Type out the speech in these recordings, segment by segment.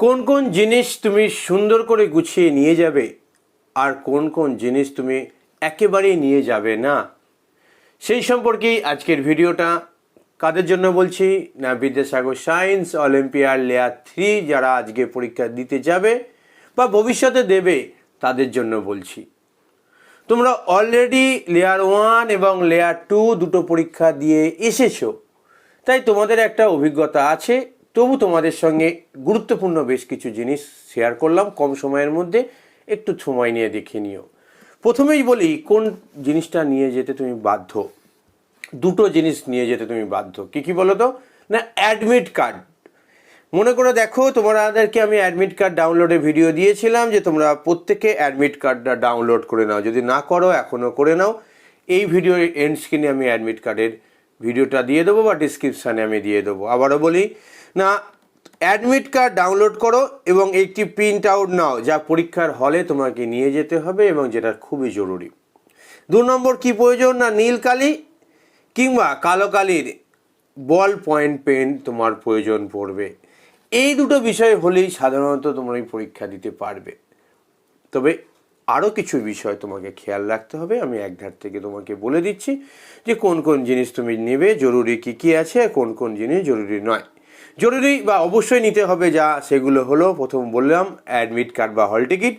কোন কোন জিনিস তুমি সুন্দর করে গুছিয়ে নিয়ে যাবে আর কোন কোন জিনিস তুমি একেবারেই নিয়ে যাবে না? সেই সম্পর্কেই আজকের ভিডিওটা। কাদের জন্য বলছি? না, বিদ্যাসাগর সায়েন্স অলিম্পিয়ার লেয়ার থ্রি যারা আজকে পরীক্ষা দিতে যাবে বা ভবিষ্যতে দেবে, তাদের জন্য বলছি। তোমরা অলরেডি লেয়ার ওয়ান এবং লেয়ার টু দুটো পরীক্ষা দিয়ে এসেছ। তাই তোমাদের একটা অভিজ্ঞতা আছে। তবু তোমাদের সঙ্গে গুরুত্বপূর্ণ বেশ কিছু জিনিস শেয়ার করলাম। কম সময়ের মধ্যে একটু সময় নিয়ে দেখে নিও। প্রথমেই বলি, কোন জিনিসটা নিয়ে যেতে তুমি বাধ্য? দুটো জিনিস নিয়ে যেতে তুমি বাধ্য। কি কি বলো তো না অ্যাডমিট কার্ড মনে করে দেখো, তোমাদেরকে আমি অ্যাডমিট কার্ড ডাউনলোডের ভিডিও দিয়েছিলাম যে তোমরা প্রত্যেকে অ্যাডমিট কার্ডটা ডাউনলোড করে নাও। যদি না করো এখনও করে নাও। এই ভিডিওর এন্ড স্ক্রিনে আমি অ্যাডমিট কার্ডের ভিডিওটা দিয়ে দেবো বা ডিসক্রিপশানে আমি দিয়ে দেবো। আবারও বলি, না অ্যাডমিট কার্ড ডাউনলোড করো এবং একটি প্রিন্ট আউট নাও, যা পরীক্ষার হলে তোমাকে নিয়ে যেতে হবে এবং যেটা খুবই জরুরি। দু নম্বর কি প্রয়োজন? না, নীল কালি কিংবা কালো কালির বল পয়েন্ট পেন তোমার প্রয়োজন পড়বে। এই দুটো বিষয় হলেই সাধারণত তোমরা এই পরীক্ষা দিতে পারবে। তবে আরও কিছু বিষয় তোমাকে খেয়াল রাখতে হবে। আমি এক ধার থেকে তোমাকে বলে দিচ্ছি যে কোন কোন জিনিস তুমি নেবে, জরুরি কি কি আছে কোন কোন জিনিস জরুরি নয়। জরুরি বা অবশ্যই নিতে হবে যা, সেগুলো হলো প্রথম বললাম অ্যাডমিট কার্ড বা হল টিকিট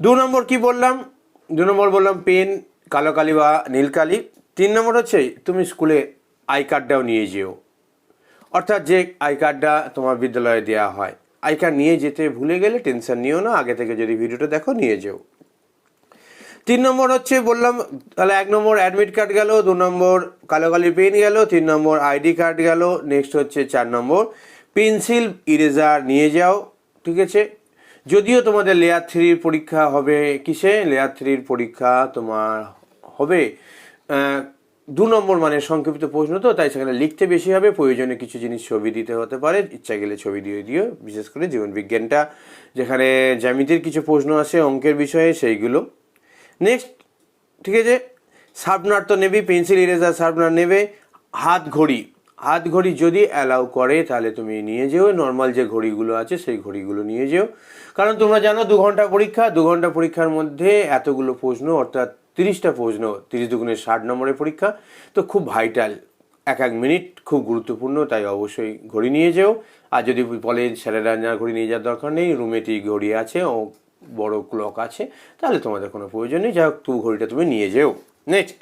দু নম্বর কি বললাম? দু নম্বর বললাম পেন কালো কালি বা নীল কালি। তিন নম্বর হচ্ছে তুমি স্কুলে আই কার্ডটাও নিয়ে যেও। অর্থাৎ যে আই কার্ডটা তোমার বিদ্যালয়ে দেওয়া হয়। আই কার্ড নিয়ে যেতে ভুলে গেলে টেনশন নিও না, আগে থেকে যদি ভিডিওটা দেখো নিয়ে যেও। তিন নম্বর হচ্ছে বললাম, তাহলে এক নম্বর অ্যাডমিট কার্ড গেল, দু নম্বর কালো কালি পেন গেল, তিন নম্বর আইডি কার্ড গেল নেক্সট হচ্ছে চার নম্বর পেন্সিল ইরেজার নিয়ে যাও, ঠিক আছে? যদিও তোমাদের লেয়ার থ্রির পরীক্ষা হবে কিসে? লেয়ার থ্রির পরীক্ষা তোমার হবে দু নম্বর মানে সংক্ষিপ্ত প্রশ্ন তো, তাই সেখানে লিখতে বেশি হবে। প্রয়োজনে কিছু জিনিস ছবি দিতে হতে পারে। ইচ্ছা গেলে ছবি দিয়ে দিও, বিশেষ করে জীবনবিজ্ঞানটা যেখানে জ্যামিতির কিছু প্রশ্ন আছে অঙ্কের বিষয়ে সেইগুলো। নেক্সট ঠিক আছে? শার্পনার তো নেবেই, পেন্সিল ইরেজার শার্পনার নেবে। হাত ঘড়ি। হাত ঘড়ি যদি অ্যালাউ করে, তাহলে তুমি নিয়ে যেও। নর্মাল যে ঘড়িগুলো আছে, সেই ঘড়িগুলো নিয়ে যেও। কারণ তোমরা জানো, দু ঘণ্টা পরীক্ষা। দু ঘণ্টা পরীক্ষার মধ্যে এতগুলো প্রশ্ন, অর্থাৎ তিরিশটা প্রশ্ন, তিরিশ দুগুণে ষাট নম্বরের পরীক্ষা। তো খুব ভাইটাল এক এক মিনিট খুব গুরুত্বপূর্ণ, তাই অবশ্যই ঘড়ি নিয়ে যেও। আর যদি বলে স্যারেরা না ঘড়ি নিয়ে যাওয়ার দরকার নেই রুমেতেই ঘড়ি আছে, ও বড় ক্লক আছে, তাহলে তোমাদের কোনো প্রয়োজন নেই। যাই হোক তু ঘড়িটা তুমি নিয়ে যেও। নেক্সট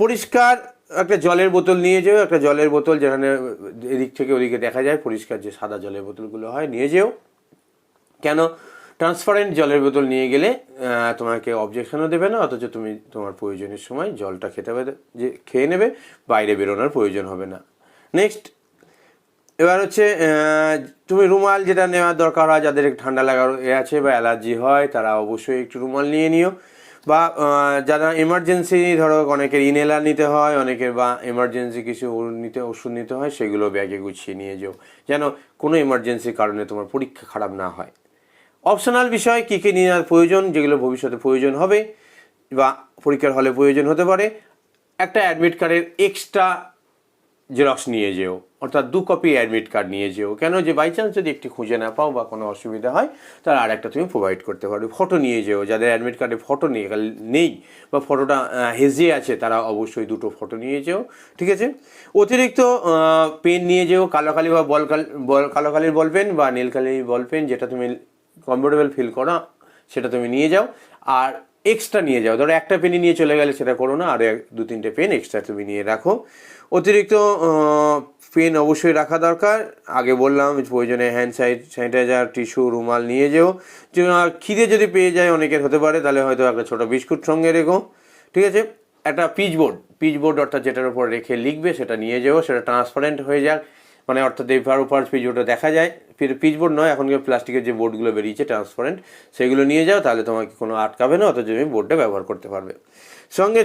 পরিষ্কার একটা জলের বোতল নিয়ে যেও। একটা জলের বোতল যেখানে এদিক থেকে ওদিকে দেখা যায়, পরিষ্কার যে সাদা জলের বোতলগুলো হয়, নিয়ে যেও। কেন? ট্রান্সপারেন্ট জলের বোতল নিয়ে গেলে তোমাকে অবজেকশনও দেবে না, অথচ তুমি তোমার প্রয়োজনের সময় জলটা খেতে হবে যে খেয়ে নেবে, বাইরে বেরোনোর প্রয়োজন হবে না। নেক্সট এবার হচ্ছে তুমি রুমাল যেটা নেওয়ার দরকার হয়, যাদের ঠান্ডা লাগার এ আছে বা অ্যালার্জি হয়, তারা অবশ্যই একটু রুমাল নিয়ে নিও। বা যারা এমার্জেন্সি ধরো অনেকের ইনহেলার নিতে হয়, অনেকের বা এমার্জেন্সি কিছু নিতে, ওষুধ নিতে হয়, সেগুলো ব্যাগে গুছিয়ে নিয়ে যেও। যেন কোনো এমার্জেন্সির কারণে তোমার পরীক্ষা খারাপ না হয়। অপশনাল বিষয়, কী কী নিয়ে নেওয়ার প্রয়োজন, যেগুলো ভবিষ্যতে প্রয়োজন হবে বা পরীক্ষার হলে প্রয়োজন হতে পারে। একটা অ্যাডমিট কার্ডের এক্সট্রা জেরক্স নিয়ে যেও, অর্থাৎ দু কপি অ্যাডমিট কার্ড নিয়ে যেও। কেন? যে বাই চান্স যদি একটি খুঁজে না পাও বা কোনো অসুবিধা হয় তাহলে আর একটা তুমি প্রোভাইড করতে পারবে ফটো নিয়ে যেও, যাদের অ্যাডমিট কার্ডে ফটো নিয়ে নেই, বা ফটোটা হেজিয়ে আছে, তারা অবশ্যই দুটো ফটো নিয়ে যেও, ঠিক আছে? অতিরিক্ত পেন নিয়ে যেও, কালো কালি বা বল বল, কালো কালির বল পেন বা নীল কালির বল পেন যেটা তুমি কমফোর্টেবল ফিল করো, সেটা তুমি নিয়ে যাও। আর এক্সট্রা নিয়ে যাও। ধরো একটা পেনই নিয়ে চলে গেলে সেটা করো না, আর এক- দু, তিনটে পেন এক্সট্রা তুমি নিয়ে রাখো। অতিরিক্ত পেন অবশ্যই রাখা দরকার। আগে বললাম, প্রয়োজনে হ্যান্ড স্যানিটাইজার টিস্যু রুমাল নিয়ে যেও। খিদে যদি পেয়ে যায় অনেকের হতে পারে, তাহলে হয়তো একটা ছোটো বিস্কুট সঙ্গে রেখো। ঠিক আছে? একটা পিচ বোর্ড পিচ বোর্ড অর্থাৎ যেটার উপর রেখে লিখবে, সেটা নিয়ে যেও, সেটা ট্রান্সপারেন্ট হয়ে যাক। মানে অর্থাৎ এপার ওপার পিচ বোর্ডটা দেখা যায়। পিচ বোর্ড নয় এখন প্লাস্টিকের যে বোর্ডগুলো বেরিয়েছে ট্রান্সপারেন্ট সেগুলো নিয়ে যাও, তাহলে তোমাকে কোনো আটকাবে না, অথচ তুমি বোর্ডটা ব্যবহার করতে পারবে। সঙ্গে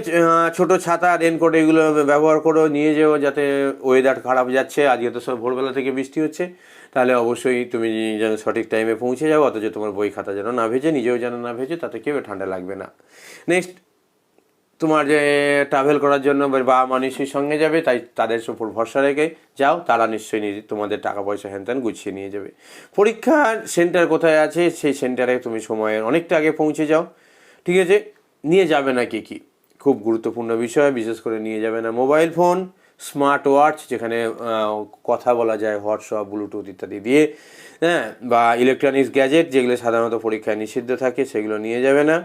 ছোট ছাতা রেনকোট এগুলো ব্যবহার করো, নিয়ে যেও, যাতে ওয়েদার খারাপ যাচ্ছে। আজকে তো সব ভোরবেলা থেকে বৃষ্টি হচ্ছে। তাহলে অবশ্যই তুমি যেন সঠিক টাইমে পৌঁছে যাও, অথচ তোমার বই খাতা যেন না ভেজে, নিজেও যেন না ভেজে, তাতে কেউ ঠান্ডা লাগবে না। নেক্সট তোমার যে ট্রাভেল করার জন্য বাবা মা নিশ্চয়ই সঙ্গে যাবে, তাই তাদের উপর ভরসা রেখে যাও, তারা নিশ্চয়ই নিয়ে তোমাদের টাকা পয়সা হ্যান গুছিয়ে নিয়ে যাবে। পরীক্ষার সেন্টার কোথায় আছে, সেই সেন্টারে তুমি সময়ের অনেকটা আগে পৌঁছে যাও। ঠিক আছে? নিয়ে যাবে না কি কি? খুব গুরুত্বপূর্ণ বিষয়, বিশেষ করে নিয়ে যাবে না মোবাইল ফোন স্মার্ট ওয়াচ যেখানে কথা বলা যায়, হোয়াটসঅ্যাপ, ব্লুটুথ ইত্যাদি দিয়ে হ্যাঁ বা ইলেকট্রনিক্স গ্যাজেট যেগুলো সাধারণত পরীক্ষায় নিষিদ্ধ থাকে, সেগুলো নিয়ে যাবে না।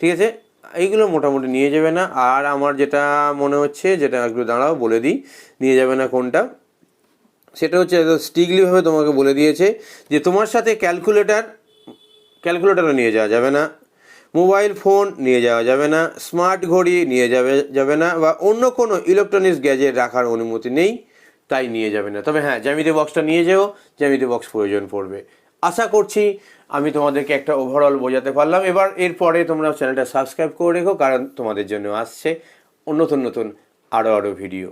ঠিক আছে? এইগুলো মোটামুটি নিয়ে যাবে না। আর আমার যেটা মনে হচ্ছে, যেটা একটু দাঁড়াও, বলে দিই, নিয়ে যাবে না কোনটা? সেটা হচ্ছে স্ট্রিকলিভাবে তোমাকে বলে দিয়েছে যে তোমার সাথে ক্যালকুলেটার, ক্যালকুলেটারও নিয়ে যাওয়া যাবে না। মোবাইল ফোন নিয়ে যাওয়া যাবে না। স্মার্ট ঘড়ি নিয়ে যাবে যাবে না। বা অন্য কোনো ইলেকট্রনিক্স গ্যাজেট রাখার অনুমতি নেই, তাই নিয়ে যাবে না। তবে হ্যাঁ জ্যামিতি বক্সটা নিয়ে যেও। জ্যামিতি বক্স প্রয়োজন পড়বে। আশা করছি আমি তোমাদেরকে একটা ওভারঅল বোঝাতে পারলাম। এবার এরপরে তোমরা চ্যানেলটা সাবস্ক্রাইব করে রেখো, কারণ তোমাদের জন্য আসছে নতুন নতুন আরও আরও ভিডিও